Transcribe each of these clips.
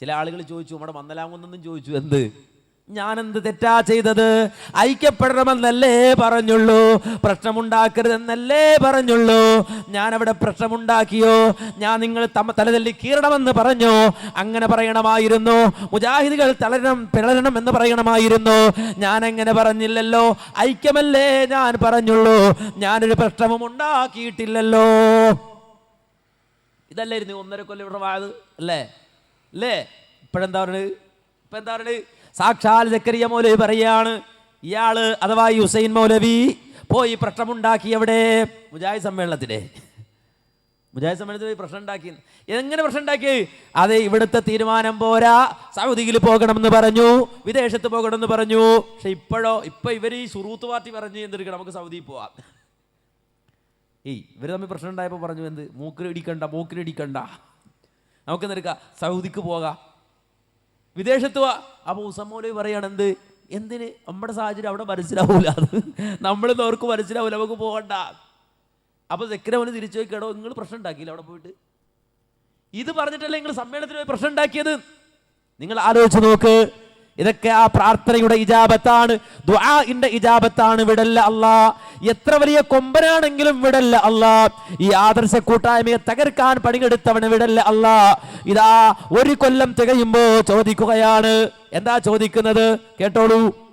ചില ആളുകൾ ചോദിച്ചു നമ്മുടെ മന്ദലാകുന്നെന്നും ചോദിച്ചു എന്ത്? ഞാൻ ഞാനെന്ത് തെറ്റാ ചെയ്തത്? ഐക്യപ്പെടണമെന്നല്ലേ പറഞ്ഞുള്ളൂ. പ്രശ്നമുണ്ടാക്കരുതെന്നല്ലേ പറഞ്ഞുള്ളൂ. ഞാൻ അവിടെ പ്രശ്നമുണ്ടാക്കിയോ? ഞാൻ നിങ്ങൾ തമ്മ തലതല്ലി കീറണമെന്ന് പറഞ്ഞു? അങ്ങനെ പറയണമായിരുന്നു. മുജാഹിദുകൾ തളരണം പിളരണം എന്ന് പറയണമായിരുന്നു. ഞാൻ അങ്ങനെ പറഞ്ഞില്ലല്ലോ. ഐക്യമല്ലേ ഞാൻ പറഞ്ഞുള്ളൂ. ഞാനൊരു പ്രശ്നവും ഉണ്ടാക്കിയിട്ടില്ലല്ലോ. ഇതല്ലായിരുന്നു ഒന്നര കൊല്ലം ഇവിടെ വാഴത് അല്ലേ? അല്ലേ ഇപ്പോഴെന്താ പറയുന്നത് ഇപ്പം എന്താ പറയുന്നത് സാക്ഷാൽ ജക്കരിയ മൗലവി പറയാണ് ഇയാൾ അഥവാ യുസൈൻ മൗലവി പോയി പ്രശ്നമുണ്ടാക്കി എവിടെ മുജാഹിദ് സമ്മേളനത്തിലെ. മുജാഹിദ് സമ്മേളനത്തിൽ പ്രശ്നം ഉണ്ടാക്കി. എങ്ങനെ പ്രശ്നം ഉണ്ടാക്കി? അതെ ഇവിടുത്തെ തീരുമാനം പോരാ. സൗദിയിൽ പോകണമെന്ന് പറഞ്ഞു വിദേശത്ത് പോകണമെന്ന് പറഞ്ഞു. പക്ഷെ ഇപ്പോഴോ ഇപ്പൊ ഇവർ ഈ സുറൂത്ത് പാർട്ടി പറഞ്ഞു എന്തെടുക്കണം? നമുക്ക് സൗദിയിൽ പോവാം. ഏയ് ഇവർ തമ്മിൽ പ്രശ്നം ഉണ്ടായപ്പോൾ പറഞ്ഞു എന്ത്? മൂക്കിലിടിക്കണ്ട മൂക്കിലിടിക്കണ്ട നമുക്ക് എന്തെടുക്കാം സൗദിക്ക് പോകാം. വിദേശത്ത് പോവാ അപ്പോൾ ഉസമോലി പറയാണ് എന്ത് എന്തിന്? നമ്മുടെ സാഹചര്യം അവിടെ മനസ്സിലാവൂല. അത് നമ്മളിന്ന് അവർക്ക് മനസ്സിലാവൂല. നമുക്ക് പോകണ്ട. അപ്പോൾ സെക്രമന് തിരിച്ചു നോക്കിയാടോ നിങ്ങൾ പ്രശ്നം ഉണ്ടാക്കിയില്ല അവിടെ പോയിട്ട്? ഇത് പറഞ്ഞിട്ടല്ലേ നിങ്ങൾ സമ്മേളനത്തിൽ പ്രശ്നം ഉണ്ടാക്കിയത്? നിങ്ങൾ ആലോചിച്ച് നോക്ക്. ഇതൊക്കെ ആ പ്രാർത്ഥനയുടെ ഇജാബത്താണ്. ദുആഇന്റെ ഇജാബത്താണ്. വിടല്ല അല്ലാ. എത്ര വലിയ കൊമ്പനാണെങ്കിലും വിടല്ല അല്ലാ. ഈ ആദർശ കൂട്ടായ്മയെ തകർക്കാൻ പണിയെടുത്തവന് വിടല്ല അല്ലാ. ഇതാ ഒരു കൊല്ലം തികയുമ്പോ ചോദിക്കുകയാണ്. എന്താ ചോദിക്കുന്നത്? കേട്ടോളൂ.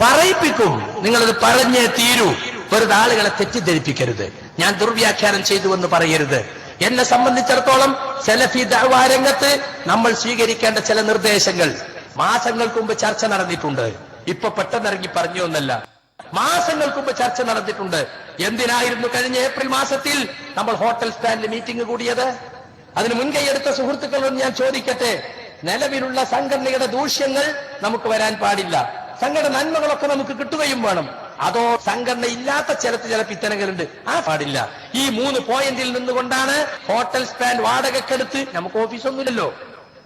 പറയിപ്പിക്കും. നിങ്ങളത് പറഞ്ഞേ തീരൂ. വെറുതെ ആളുകളെ തെറ്റിദ്ധരിപ്പിക്കരുത്. ഞാൻ ദുർവ്യാഖ്യാനം ചെയ്തു എന്ന് പറയരുത്. എന്നെ സംബന്ധിച്ചിടത്തോളം സെലഫി ദഅ്വാ രംഗത്ത് നമ്മൾ സ്വീകരിക്കേണ്ട ചില നിർദ്ദേശങ്ങൾ. മാസങ്ങൾക്ക് മുമ്പ് ചർച്ച നടന്നിട്ടുണ്ട്. ഇപ്പൊ പെട്ടെന്ന് ഇറങ്ങി പറഞ്ഞു എന്നല്ല. മാസങ്ങൾക്ക് മുമ്പ് ചർച്ച നടന്നിട്ടുണ്ട്. എന്തിനായിരുന്നു കഴിഞ്ഞ ഏപ്രിൽ മാസത്തിൽ നമ്മൾ ഹോട്ടൽ സ്റ്റാൻഡിൽ മീറ്റിംഗ് കൂടിയത്? അതിന് മുൻകൈ എടുത്ത സുഹൃത്തുക്കളോട് ഞാൻ ചോദിക്കട്ടെ നിലവിലുള്ള സംഘടനയുടെ ദൂഷ്യങ്ങൾ നമുക്ക് വരാൻ പാടില്ല. സംഘടന നന്മകളൊക്കെ നമുക്ക് കിട്ടുകയും വേണം. അതോ സംഘടന ഇല്ലാത്ത ചിലത്ത് ചില പിത്തനകളുണ്ട്. ആ പാടില്ല. ഈ മൂന്ന് പോയിന്റിൽ നിന്നുകൊണ്ടാണ് ഹോട്ടൽ സ്റ്റാൻഡ് വാടകക്കെടുത്ത് നമുക്ക് ഓഫീസൊന്നുമില്ലല്ലോ.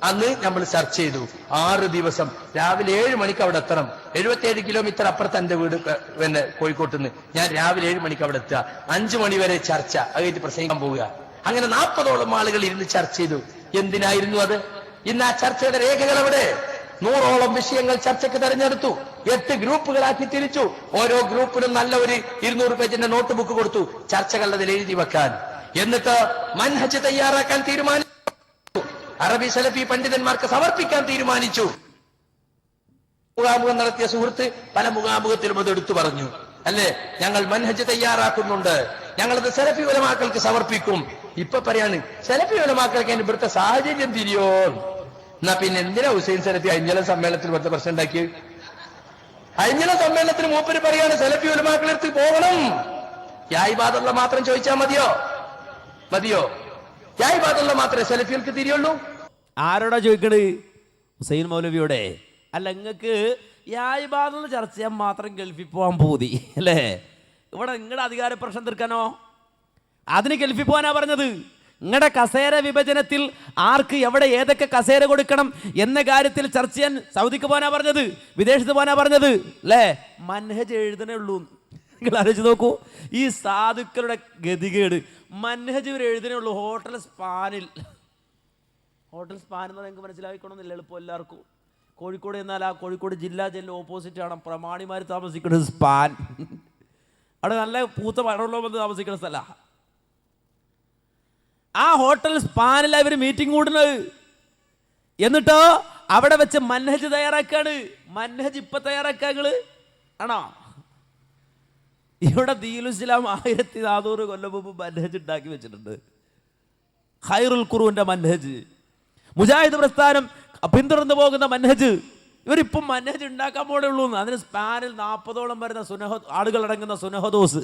അന്ന് നമ്മൾ ചർച്ച ചെയ്തു. ആറ് ദിവസം. രാവിലെ ഏഴ് മണിക്ക് അവിടെ എത്തണം. എഴുപത്തിയേഴ് കിലോമീറ്റർ അപ്പുറത്ത് എന്റെ വീട് പിന്നെ കോഴിക്കോട്ട് നിന്ന് ഞാൻ രാവിലെ ഏഴ് മണിക്ക് അവിടെ എത്തുക. അഞ്ചു മണി വരെ ചർച്ച. അത് പ്രസംഗിക്കാൻ പോവുക. അങ്ങനെ നാൽപ്പതോളം ആളുകൾ ഇരുന്ന് ചർച്ച ചെയ്തു. എന്തിനായിരുന്നു അത്? ഇന്ന് ആ ചർച്ചയുടെ രേഖകൾ എവിടെ? നൂറോളം വിഷയങ്ങൾ ചർച്ചയ്ക്ക് തെരഞ്ഞെടുത്തു. എട്ട് ഗ്രൂപ്പുകളാക്കി തിരിച്ചു. ഓരോ ഗ്രൂപ്പിനും നല്ല ഒരു ഇരുന്നൂറ് പേജിന്റെ നോട്ട് ബുക്ക് കൊടുത്തു ചർച്ചകൾ എഴുതി വെക്കാൻ. എന്നിട്ട് മൻഹജ് തയ്യാറാക്കാൻ തീരുമാനിച്ചു. അറബി സലഫി പണ്ഡിതന്മാർക്ക് സമർപ്പിക്കാൻ തീരുമാനിച്ചു. മുഖാമുഖം നടത്തിയ സുഹൃത്ത് പല മുഖാമുഖത്തിലും അത് എടുത്തു പറഞ്ഞു. അല്ലേ? ഞങ്ങൾ മൻഹജ് തയ്യാറാക്കുന്നുണ്ട്. ഞങ്ങളത് സെലഫി ഉലമാക്കൾക്ക് സമർപ്പിക്കും. ഇപ്പൊ പറയാണ് സെലഫി ഉലമാക്കൾക്ക് ഇവിടുത്തെ സാഹചര്യം തിരിയോ എന്നാ പിന്നെ എന്തിനാ ഹുസൈൻ സെലഫി അഞ്ചല സമ്മേളനത്തിൽ ഇവിടുത്തെ പ്രശ്നം ഉണ്ടാക്കി അഞ്ഞല സമ്മേളനത്തിന് മൂപ്പര് പറയാണ് സെലഫി ഉലമാക്കളെടുത്ത് പോകണം. യായിബാദുള്ള മാത്രം ചോദിച്ചാൽ മതിയോ? മതിയോ? യായിബാദുള്ള മാത്രമേ സെലഫികൾക്ക് തിരിയുള്ളൂ? ആരോടാ ചോദിക്കണത്? ഹുസൈൻ മൗലവിയോടെ? അല്ല നിങ്ങൾക്ക് യായ്ബാദുള്ള ചർച്ച ചെയ്യാൻ മാത്രം ഗൾഫിൽ പോകാൻ പോതി അല്ലേ? ഇവിടെ നിങ്ങളുടെ അധികാര പ്രശ്നം തീർക്കാനോ? അതിന് ഗൾഫിൽ പോകാനാ പറഞ്ഞത്? നിങ്ങളുടെ കസേര വിഭജനത്തിൽ ആർക്ക് എവിടെ ഏതൊക്കെ കസേര കൊടുക്കണം എന്ന കാര്യത്തിൽ ചർച്ച ചെയ്യാൻ സൗദിക്ക് പോകാനാ പറഞ്ഞത് വിദേശത്ത് പോകാനാ പറഞ്ഞത് അല്ലേ മൻഹജ് എഴുതണേ ഉള്ളൂ. നിങ്ങൾ ആലോചിച്ച് നോക്കൂ. ഈ സാധുക്കളുടെ ഗതികേട്. മൻഹജ് ഇവർ എഴുതണേ ഉള്ളൂ. ഹോട്ടൽ സ്പാനിൽ. ഹോട്ടൽ സ്പാൻ എന്ന് നിങ്ങൾക്ക് മനസ്സിലാക്കിക്കണമെന്നില്ല എളുപ്പം എല്ലാവർക്കും. കോഴിക്കോട് എന്നാൽ ആ കോഴിക്കോട് ജില്ലാ ജയിലിന് ഓപ്പോസിറ്റ് ആണ്. പ്രമാണിമാർ താമസിക്കുന്നത് സ്പാൻ. അവിടെ നല്ല പൂത്ത പഴമുള്ള വന്ന് താമസിക്കുന്ന സ്ഥലമാണ് ആ ഹോട്ടൽ സ്പാനിൽ ഇവർ മീറ്റിംഗ് കൂടുന്നത്. എന്നിട്ടോ അവിടെ വെച്ച് മൻഹജ് തയ്യാറാക്കാണ്. മൻഹജ് ഇപ്പൊ തയ്യാറാക്കാങ്ങൾ ആണോ? ഇവിടെ ദീലുസ്ലാം ആയിരത്തി നാനൂറ് കൊല്ലം മുമ്പ് മന്നഹജ് ഉണ്ടാക്കി വെച്ചിട്ടുണ്ട്. ഖൈറുൽ ഖുറുവിന്റെ മൻഹജ്. മുജാഹിദ് പ്രസ്ഥാനം പിന്തുടർന്നു പോകുന്ന മൻഹജ്. ഇവരിപ്പം മൻഹജ് ഉണ്ടാക്കാൻ പോലെ ഉള്ളൂ അതിന് സ്പാനിൽ നാൽപ്പതോളം വരുന്ന സുനഹ ആളുകൾ അടങ്ങുന്ന സുനഹദോസ്.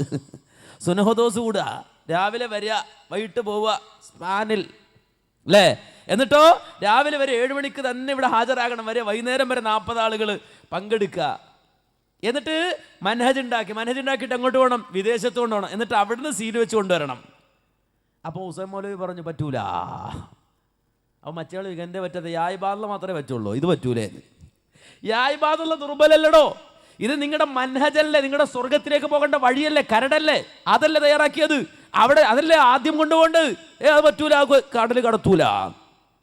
സുനഹദോസ് കൂടുക രാവിലെ വരിക വൈകിട്ട് പോവുക സ്പാനിൽ അല്ലേ എന്നിട്ടോ രാവിലെ വരെ ഏഴ് മണിക്ക് തന്നെ ഇവിടെ ഹാജരാകണം വരെ വൈകുന്നേരം വരെ നാൽപ്പത് ആളുകൾ പങ്കെടുക്കുക എന്നിട്ട് മനഹജ് ഉണ്ടാക്കി മനഹജ് ഉണ്ടാക്കിയിട്ട് എങ്ങോട്ട് പോകണം വിദേശത്ത് കൊണ്ടുപോകണം എന്നിട്ട് അവിടുന്ന് സീൽ വെച്ച് കൊണ്ടുവരണം. അപ്പോൾ ഹുസൈൻ മൗലവി പറഞ്ഞു പറ്റൂല. അപ്പോൾ മറ്റേ എന്റെ പറ്റാത്ത? യായ് ബാദല മാത്രമേ പറ്റുള്ളൂ. ഇത് പറ്റൂലേ? യായ് ബാദുള്ള ദുർബലല്ലടോ. ഇത് നിങ്ങളുടെ മനഹജല്ലേ നിങ്ങളുടെ സ്വർഗത്തിലേക്ക് പോകേണ്ട വഴിയല്ലേ കരടല്ലേ? അതല്ലേ തയ്യാറാക്കിയത്? അവിടെ അതല്ലേ ആദ്യം കൊണ്ടുപോകേണ്ടത്? ഏ അത് പറ്റൂല കടൽ കടത്തൂല.